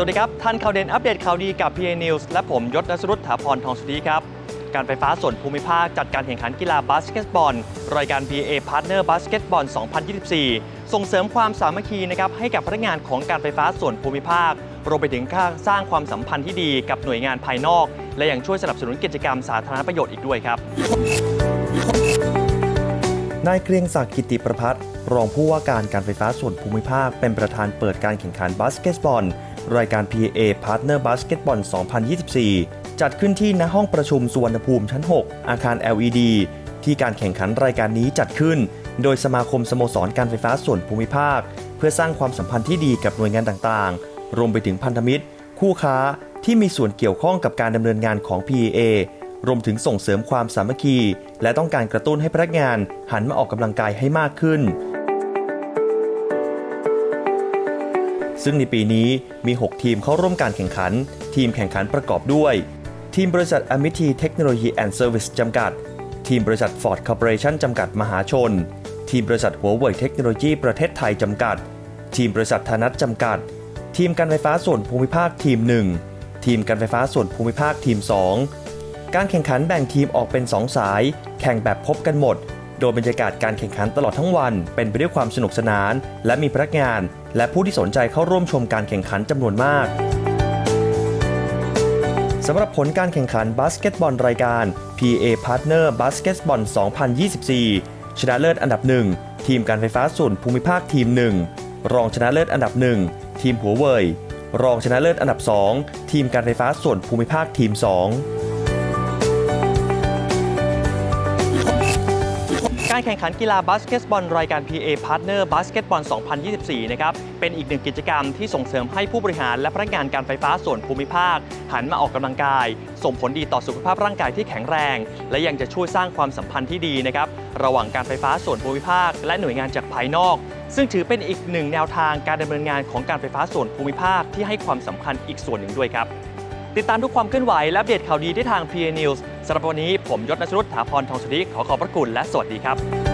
สวัสดีครับท่านข่าวเด่นอัปเดตข่าวดีกับ PA News และผมยศนสรุตถาพรทองสุธีครับ การไฟฟ้าส่วนภูมิภาคจัดการแข่งขันกีฬาบาสเกตบอล รายการ PA Partner Basketball 2024 ส่งเสริมความสามัคคีนะครับให้กับพนักงานของการไฟฟ้าส่วนภูมิภาค รวมไปถึงการสร้างความสัมพันธ์ที่ดีกับหน่วยงานภายนอก และยังช่วยสนับสนุนกิจกรรมสาธารณประโยชน์อีกด้วยครับนายเกรียงศักดิ์กิติประพัฒน์รองผู้ว่าการการไฟฟ้าส่วนภูมิภาค เป็นประธานเปิดการแข่งขันบาสเกตบอล รายการ PA Partner Basketball 2024 จัดขึ้นที่ณห้องประชุมสุวรรณภูมิชั้น 6 อาคาร LED ที่การแข่งขันรายการนี้จัดขึ้น โดยสมาคมสโมสรการไฟฟ้าส่วนภูมิภาค เพื่อสร้างความสัมพันธ์ที่ดีกับหน่วยงานต่างๆ รวมไปถึงพันธมิตร คู่ค้าที่มีส่วนเกี่ยวข้องกับการดำเนินงานของ PA รวมถึงส่งเสริมความสามัคคี และต้องการกระตุ้นให้พนักงานหันมาออกกำลังกายให้มากขึ้น ซึ่งในปีนี้มี 6 ทีมเข้าร่วมการแข่งขัน ทีมแข่งขันประกอบด้วย ทีมบริษัท Amity Technology and Service จำกัด ทีมบริษัท Ford Corporation จำกัดมหาชน ทีมบริษัทหัวเว่ยเทคโนโลยีประเทศไทยจำกัด ทีมบริษัทธนัทจำกัด ทีมการไฟฟ้าส่วนภูมิภาคทีม 1 ทีมการไฟฟ้าส่วนภูมิภาคทีม 2 การแข่งขันแบ่งทีมออกเป็น 2 สาย แข่งแบบพบกันหมด โดยบรรยากาศการแข่งขันตลอดทั้งวันเป็นไปด้วยความสนุกสนาน และมีพนักงาน และผู้ที่สนใจเข้าร่วมชมการแข่งขันจำนวนมากสำหรับผลการแข่งขันบาสเกตบอลรายการ PA Partner Basketball 2024 ชนะเลิศอันดับ1ทีมการไฟฟ้าส่วนภูมิภาคทีม1รองชนะเลิศอันดับ1ทีมหัวเว่ยรองชนะเลิศอันดับ 2 ทีมการไฟฟ้าส่วนภูมิภาคทีม 2 การแข่งขันกีฬาบาสเกตบอลรายการ PA Partner Basketball 2024 นะครับ เป็นอีกหนึ่งกิจกรรมที่ส่งเสริมให้ผู้บริหารและพนักงานการไฟฟ้าส่วนภูมิภาค หันมาออกกำลังกาย ส่งผลดีต่อสุขภาพร่างกายที่แข็งแรง และยังจะช่วยสร้างความสัมพันธ์ที่ดีนะครับ ระหว่างการไฟฟ้าส่วนภูมิภาค และหน่วยงานจากภายนอก ซึ่งถือเป็นอีกหนึ่งแนวทางการดำเนินงานของการไฟฟ้าส่วนภูมิภาคที่ให้ความสำคัญอีกส่วนหนึ่งด้วยครับ ติดตามทุกความเคลื่อนไหวและอัปเดตข่าวดีได้ทาง PA News สำหรับวันนี้ผมยศนชรุตถาพรทองสุธีขอขอบพระคุณและสวัสดีครับ